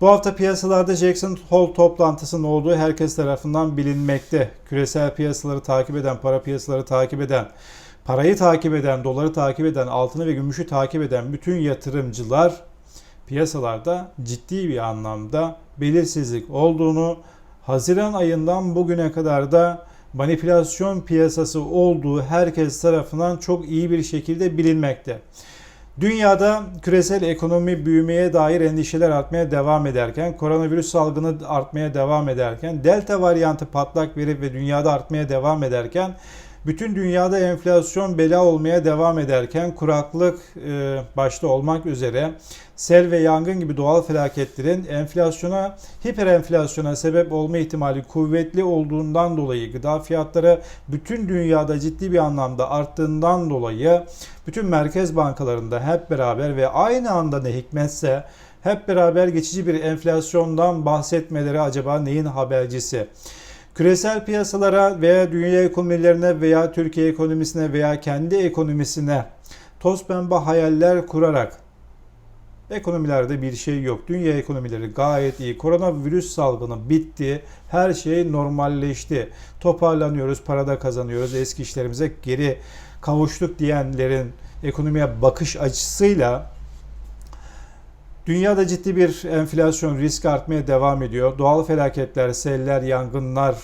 Bu hafta piyasalarda Jackson Hole toplantısının olduğu herkes tarafından bilinmekte. Küresel piyasaları takip eden, para piyasaları takip eden, parayı takip eden, doları takip eden, altını ve gümüşü takip eden bütün yatırımcılar piyasalarda ciddi bir anlamda belirsizlik olduğunu, Haziran ayından bugüne kadar da manipülasyon piyasası olduğu herkes tarafından çok iyi bir şekilde bilinmekte. Dünyada küresel ekonomi büyümeye dair endişeler artmaya devam ederken, koronavirüs salgını artmaya devam ederken, delta varyantı patlak verip ve dünyada artmaya devam ederken, bütün dünyada enflasyon bela olmaya devam ederken, kuraklık e, başta olmak üzere sel ve yangın gibi doğal felaketlerin enflasyona, hiperenflasyona sebep olma ihtimali kuvvetli olduğundan dolayı gıda fiyatları bütün dünyada ciddi bir anlamda arttığından dolayı bütün merkez bankalarında hep beraber ve aynı anda ne hikmetse hep beraber geçici bir enflasyondan bahsetmeleri acaba neyin habercisi? Küresel piyasalara veya dünya ekonomilerine veya Türkiye ekonomisine veya kendi ekonomisine toz pembe hayaller kurarak ekonomilerde bir şey yok. Dünya ekonomileri gayet iyi. Koronavirüs salgını bitti. Her şey normalleşti. Toparlanıyoruz, parada kazanıyoruz. Eski işlerimize geri kavuştuk diyenlerin ekonomiye bakış açısıyla Dünyada ciddi bir enflasyon risk artmaya devam ediyor. Doğal felaketler, seller, yangınlar,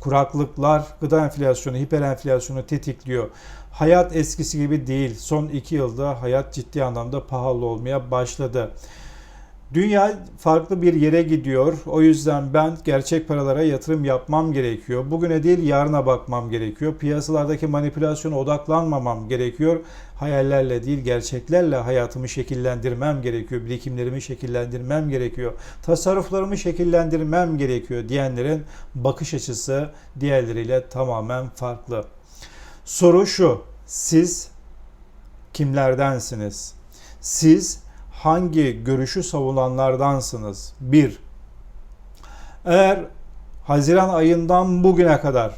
kuraklıklar gıda enflasyonu, hiperenflasyonu tetikliyor. Hayat eskisi gibi değil. Son iki yılda hayat ciddi anlamda pahalı olmaya başladı. Dünya farklı bir yere gidiyor. O yüzden ben gerçek paralara yatırım yapmam gerekiyor. Bugüne değil yarına bakmam gerekiyor. Piyasalardaki manipülasyona odaklanmamam gerekiyor. Hayallerle değil gerçeklerle hayatımı şekillendirmem gerekiyor. Birikimlerimi şekillendirmem gerekiyor. Tasarruflarımı şekillendirmem gerekiyor diyenlerin bakış açısı diğerleriyle tamamen farklı. Soru şu. Siz kimlerdensiniz? Siz hangi görüşü savunanlardansınız? 1. Eğer Haziran ayından bugüne kadar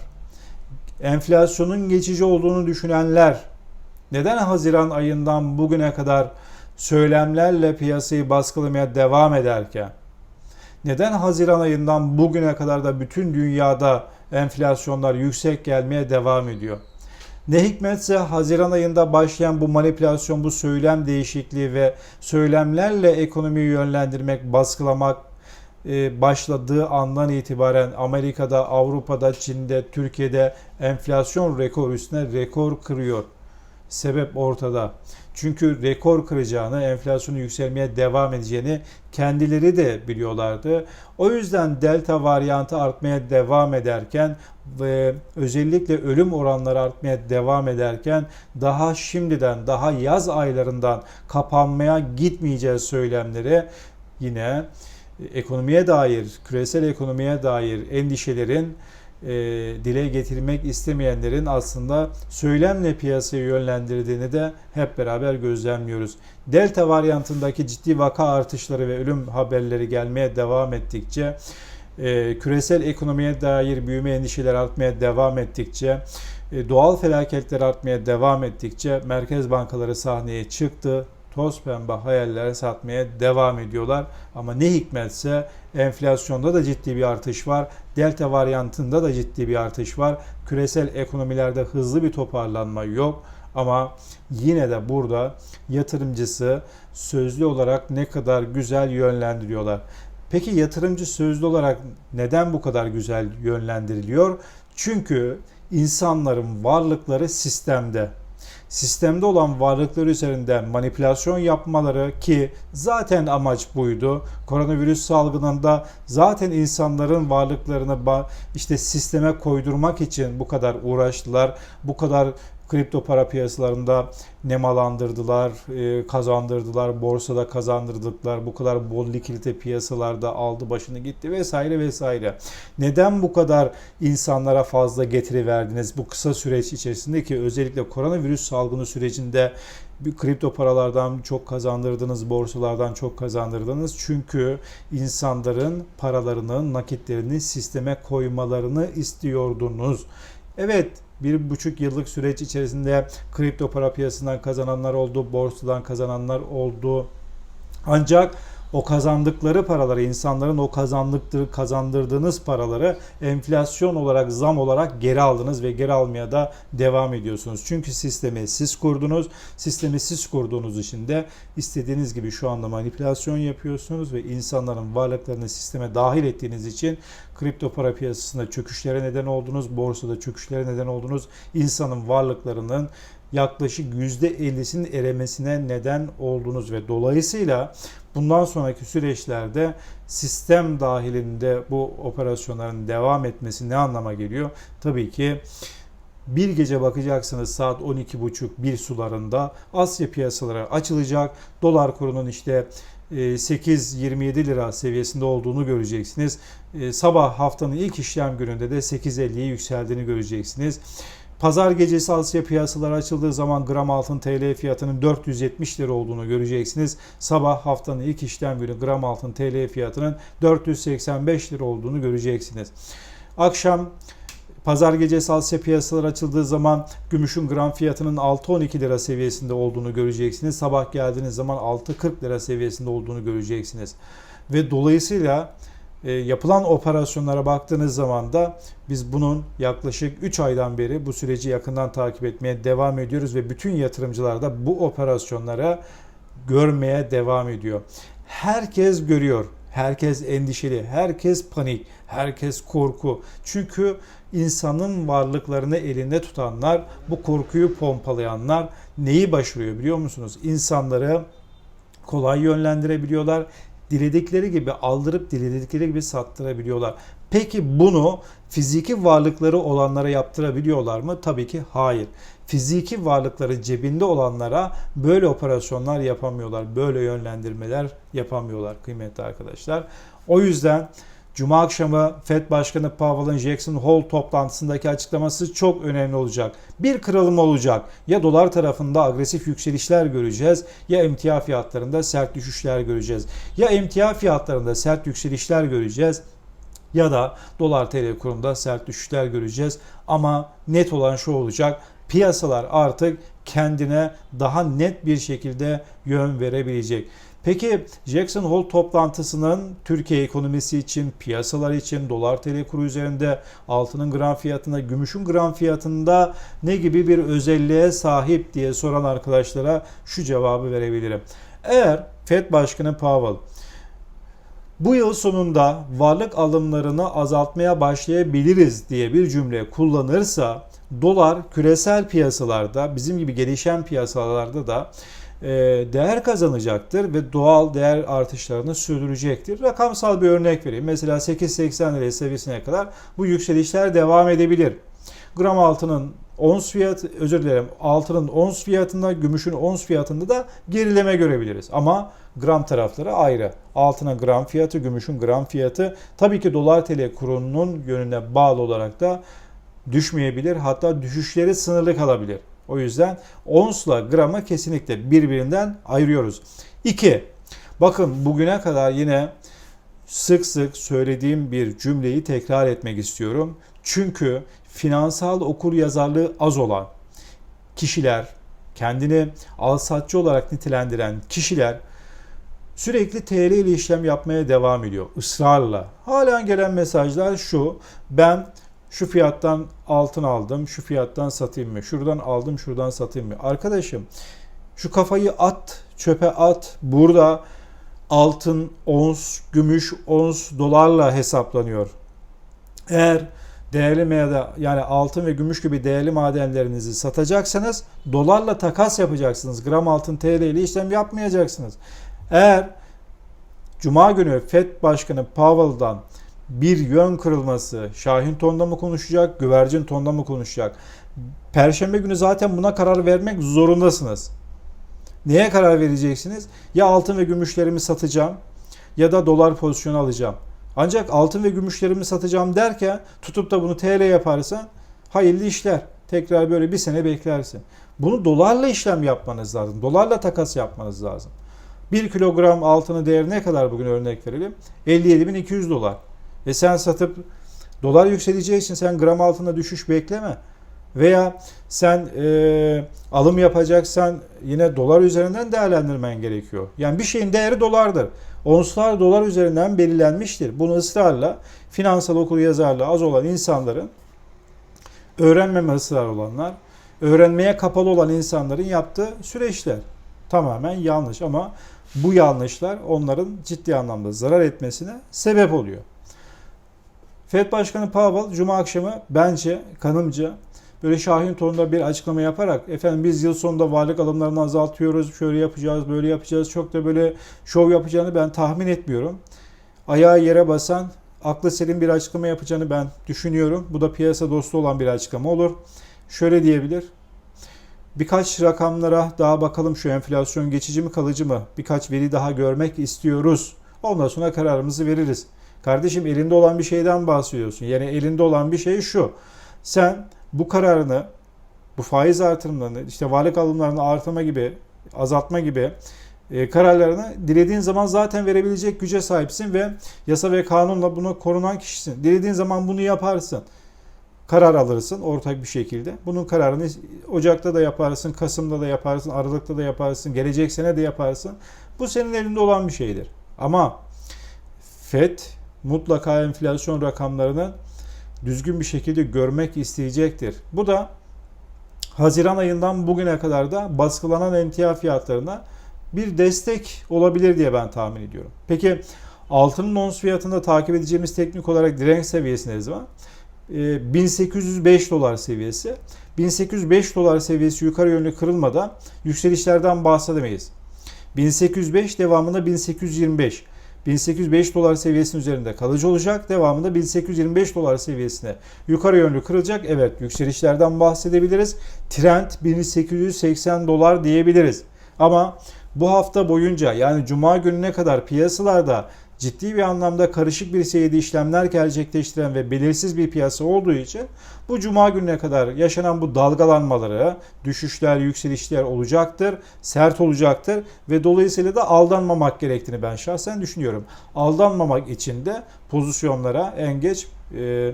enflasyonun geçici olduğunu düşünenler neden Haziran ayından bugüne kadar söylemlerle piyasayı baskılamaya devam ederken neden Haziran ayından bugüne kadar da bütün dünyada enflasyonlar yüksek gelmeye devam ediyor? Ne hikmetse Haziran ayında başlayan bu manipülasyon, bu söylem değişikliği ve söylemlerle ekonomiyi yönlendirmek, baskılamak e, başladığı andan itibaren Amerika'da, Avrupa'da, Çin'de, Türkiye'de enflasyon rekor üstüne rekor kırıyor. Sebep ortada. Çünkü rekor kıracağını, enflasyonu yükselmeye devam edeceğini kendileri de biliyorlardı. O yüzden delta varyantı artmaya devam ederken ve özellikle ölüm oranları artmaya devam ederken daha şimdiden, daha yaz aylarından kapanmaya gitmeyeceğiz söylemleri yine ekonomiye dair, küresel ekonomiye dair endişelerin e, dile getirmek istemeyenlerin aslında söylemle piyasayı yönlendirdiğini de hep beraber gözlemliyoruz. Delta varyantındaki ciddi vaka artışları ve ölüm haberleri gelmeye devam ettikçe e, küresel ekonomiye dair büyüme endişeleri artmaya devam ettikçe e, doğal felaketler artmaya devam ettikçe merkez bankaları sahneye çıktı toz pembe hayaller satmaya devam ediyorlar. Ama ne hikmetse enflasyonda da ciddi bir artış var. Delta varyantında da ciddi bir artış var. Küresel ekonomilerde hızlı bir toparlanma yok. Ama yine de burada yatırımcısı sözlü olarak ne kadar güzel yönlendiriyorlar. Peki yatırımcı sözlü olarak neden bu kadar güzel yönlendiriliyor? Çünkü insanların varlıkları sistemde sistemde olan varlıklar üzerinde manipülasyon yapmaları ki zaten amaç buydu. Koronavirüs salgınında zaten insanların varlıklarını işte sisteme koydurmak için bu kadar uğraştılar. Bu kadar kripto para piyasalarında nemalandırdılar, e, kazandırdılar, borsada kazandırdıklar, bu kadar bol likidite piyasalarda aldı başını gitti vesaire vesaire. Neden bu kadar insanlara fazla getiri verdiniz bu kısa süreç içerisinde ki özellikle koronavirüs salgını sürecinde bir kripto paralardan çok kazandırdınız, borsalardan çok kazandırdınız. Çünkü insanların paralarını, nakitlerini sisteme koymalarını istiyordunuz. Evet, bir buçuk yıllık süreç içerisinde kripto para piyasasından kazananlar oldu, borsadan kazananlar oldu. Ancak o kazandıkları paraları, insanların o kazandıkları, kazandırdığınız paraları enflasyon olarak, zam olarak geri aldınız ve geri almaya da devam ediyorsunuz. Çünkü sistemi siz kurdunuz. Sistemi siz kurduğunuz için de istediğiniz gibi şu anda manipülasyon yapıyorsunuz ve insanların varlıklarını sisteme dahil ettiğiniz için kripto para piyasasında çöküşlere neden oldunuz, borsada çöküşlere neden oldunuz. İnsanın varlıklarının yaklaşık %50'sinin eremesine neden oldunuz ve dolayısıyla bundan sonraki süreçlerde sistem dahilinde bu operasyonların devam etmesi ne anlama geliyor? Tabii ki bir gece bakacaksınız saat 12.30-1 sularında Asya piyasaları açılacak. Dolar kurunun işte 8.27 lira seviyesinde olduğunu göreceksiniz. Sabah haftanın ilk işlem gününde de 8.50'ye yükseldiğini göreceksiniz. Pazar gecesi Asya piyasaları açıldığı zaman gram altın TL fiyatının 470 lira olduğunu göreceksiniz. Sabah haftanın ilk işlem günü gram altın TL fiyatının 485 lira olduğunu göreceksiniz. Akşam Pazar gecesi Asya piyasaları açıldığı zaman gümüşün gram fiyatının 6.12 lira seviyesinde olduğunu göreceksiniz. Sabah geldiğiniz zaman 6.40 lira seviyesinde olduğunu göreceksiniz. Ve dolayısıyla e, yapılan operasyonlara baktığınız zaman da biz bunun yaklaşık 3 aydan beri bu süreci yakından takip etmeye devam ediyoruz ve bütün yatırımcılar da bu operasyonlara görmeye devam ediyor. Herkes görüyor. Herkes endişeli, herkes panik, herkes korku. Çünkü insanın varlıklarını elinde tutanlar, bu korkuyu pompalayanlar neyi başarıyor biliyor musunuz? İnsanları kolay yönlendirebiliyorlar diledikleri gibi aldırıp diledikleri gibi sattırabiliyorlar. Peki bunu fiziki varlıkları olanlara yaptırabiliyorlar mı? Tabii ki hayır. Fiziki varlıkları cebinde olanlara böyle operasyonlar yapamıyorlar. Böyle yönlendirmeler yapamıyorlar kıymetli arkadaşlar. O yüzden Cuma akşamı Fed Başkanı Powell'ın Jackson Hole toplantısındaki açıklaması çok önemli olacak. Bir kırılma olacak. Ya dolar tarafında agresif yükselişler göreceğiz ya emtia fiyatlarında sert düşüşler göreceğiz. Ya emtia fiyatlarında sert yükselişler göreceğiz ya da dolar TL kurunda sert düşüşler göreceğiz. Ama net olan şu olacak. Piyasalar artık kendine daha net bir şekilde yön verebilecek. Peki Jackson Hole toplantısının Türkiye ekonomisi için, piyasalar için, dolar TL kuru üzerinde altının gram fiyatında, gümüşün gram fiyatında ne gibi bir özelliğe sahip diye soran arkadaşlara şu cevabı verebilirim. Eğer Fed Başkanı Powell bu yıl sonunda varlık alımlarını azaltmaya başlayabiliriz diye bir cümle kullanırsa dolar küresel piyasalarda bizim gibi gelişen piyasalarda da değer kazanacaktır ve doğal değer artışlarını sürdürecektir. Rakamsal bir örnek vereyim. Mesela 8.80 lira seviyesine kadar bu yükselişler devam edebilir. Gram altının ons fiyat özür dilerim altının ons fiyatında gümüşün ons fiyatında da gerileme görebiliriz. Ama gram tarafları ayrı. Altına gram fiyatı, gümüşün gram fiyatı tabii ki dolar TL kurunun yönüne bağlı olarak da düşmeyebilir. Hatta düşüşleri sınırlı kalabilir. O yüzden onsla gramı kesinlikle birbirinden ayırıyoruz. 2. Bakın bugüne kadar yine sık sık söylediğim bir cümleyi tekrar etmek istiyorum. Çünkü finansal okur yazarlığı az olan kişiler, kendini alsatçı olarak nitelendiren kişiler sürekli TL ile işlem yapmaya devam ediyor ısrarla. Halen gelen mesajlar şu. Ben şu fiyattan altın aldım, şu fiyattan satayım mı? Şuradan aldım, şuradan satayım mı? Arkadaşım şu kafayı at, çöpe at. Burada altın ons, gümüş ons dolarla hesaplanıyor. Eğer değerli maden yani altın ve gümüş gibi değerli madenlerinizi satacaksanız dolarla takas yapacaksınız. Gram altın TL ile işlem yapmayacaksınız. Eğer Cuma günü FED Başkanı Powell'dan bir yön kırılması, Şahin tonda mı konuşacak, güvercin tonda mı konuşacak? Perşembe günü zaten buna karar vermek zorundasınız. Neye karar vereceksiniz? Ya altın ve gümüşlerimi satacağım ya da dolar pozisyonu alacağım. Ancak altın ve gümüşlerimi satacağım derken tutup da bunu TL yaparsan hayırlı işler. Tekrar böyle bir sene beklersin. Bunu dolarla işlem yapmanız lazım. Dolarla takas yapmanız lazım. 1 kilogram altının değeri ne kadar bugün örnek verelim? 57.200 dolar. E sen satıp dolar yükseleceği için sen gram altında düşüş bekleme. Veya sen e, alım yapacaksan yine dolar üzerinden değerlendirmen gerekiyor. Yani bir şeyin değeri dolardır. Onslar dolar üzerinden belirlenmiştir. Bunu ısrarla finansal okul yazarlığı az olan insanların öğrenmeme ısrar olanlar, öğrenmeye kapalı olan insanların yaptığı süreçler tamamen yanlış ama bu yanlışlar onların ciddi anlamda zarar etmesine sebep oluyor. Fed Başkanı Powell Cuma akşamı bence kanımca böyle Şahin tonunda bir açıklama yaparak efendim biz yıl sonunda varlık alımlarını azaltıyoruz, şöyle yapacağız, böyle yapacağız. Çok da böyle şov yapacağını ben tahmin etmiyorum. Ayağı yere basan, aklı selim bir açıklama yapacağını ben düşünüyorum. Bu da piyasa dostu olan bir açıklama olur. Şöyle diyebilir. Birkaç rakamlara daha bakalım şu enflasyon geçici mi kalıcı mı? Birkaç veri daha görmek istiyoruz. Ondan sonra kararımızı veririz. Kardeşim elinde olan bir şeyden bahsediyorsun. Yani elinde olan bir şey şu. Sen bu kararını, bu faiz artırımlarını, işte varlık alımlarını artırma gibi, azaltma gibi e, kararlarını dilediğin zaman zaten verebilecek güce sahipsin ve yasa ve kanunla bunu korunan kişisin. Dilediğin zaman bunu yaparsın. Karar alırsın ortak bir şekilde. Bunun kararını Ocak'ta da yaparsın, Kasım'da da yaparsın, Aralık'ta da yaparsın, gelecek sene de yaparsın. Bu senin elinde olan bir şeydir. Ama FED mutlaka enflasyon rakamlarını düzgün bir şekilde görmek isteyecektir. Bu da Haziran ayından bugüne kadar da baskılanan emtia fiyatlarına bir destek olabilir diye ben tahmin ediyorum. Peki altının ons fiyatında takip edeceğimiz teknik olarak direnç seviyesi ne zaman? 1805 dolar seviyesi. 1805 dolar seviyesi yukarı yönlü kırılmadan yükselişlerden bahsedemeyiz. 1805 devamında 1825. 1805 dolar seviyesinin üzerinde kalıcı olacak. Devamında 1825 dolar seviyesine yukarı yönlü kırılacak. Evet yükselişlerden bahsedebiliriz. Trend 1880 dolar diyebiliriz. Ama bu hafta boyunca yani cuma gününe kadar piyasalarda ciddi bir anlamda karışık bir seviyede işlemler gerçekleştiren ve belirsiz bir piyasa olduğu için bu cuma gününe kadar yaşanan bu dalgalanmaları, düşüşler, yükselişler olacaktır, sert olacaktır ve dolayısıyla da aldanmamak gerektiğini ben şahsen düşünüyorum. Aldanmamak için de pozisyonlara en geç e,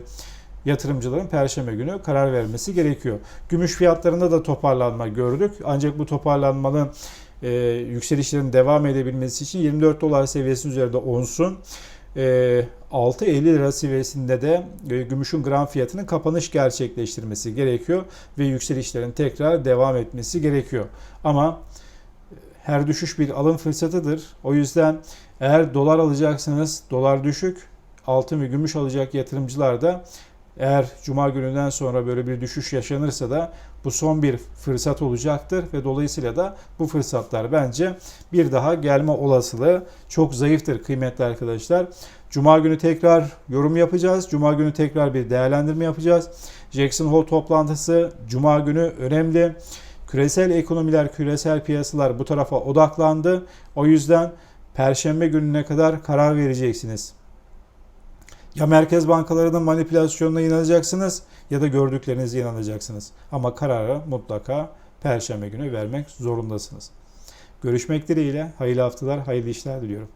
yatırımcıların perşembe günü karar vermesi gerekiyor. Gümüş fiyatlarında da toparlanma gördük. Ancak bu toparlanmanın e, yükselişlerin devam edebilmesi için 24 dolar seviyesi üzerinde onsun e, 6.50 lira seviyesinde de e, gümüşün gram fiyatının kapanış gerçekleştirmesi gerekiyor ve yükselişlerin tekrar devam etmesi gerekiyor. Ama her düşüş bir alım fırsatıdır. O yüzden eğer dolar alacaksınız, dolar düşük, altın ve gümüş alacak yatırımcılar da eğer cuma gününden sonra böyle bir düşüş yaşanırsa da bu son bir fırsat olacaktır ve dolayısıyla da bu fırsatlar bence bir daha gelme olasılığı çok zayıftır kıymetli arkadaşlar. Cuma günü tekrar yorum yapacağız. Cuma günü tekrar bir değerlendirme yapacağız. Jackson Hole toplantısı Cuma günü önemli. Küresel ekonomiler, küresel piyasalar bu tarafa odaklandı. O yüzden Perşembe gününe kadar karar vereceksiniz. Ya merkez bankalarının manipülasyonuna inanacaksınız ya da gördüklerinize inanacaksınız. Ama kararı mutlaka perşembe günü vermek zorundasınız. Görüşmek dileğiyle hayırlı haftalar, hayırlı işler diliyorum.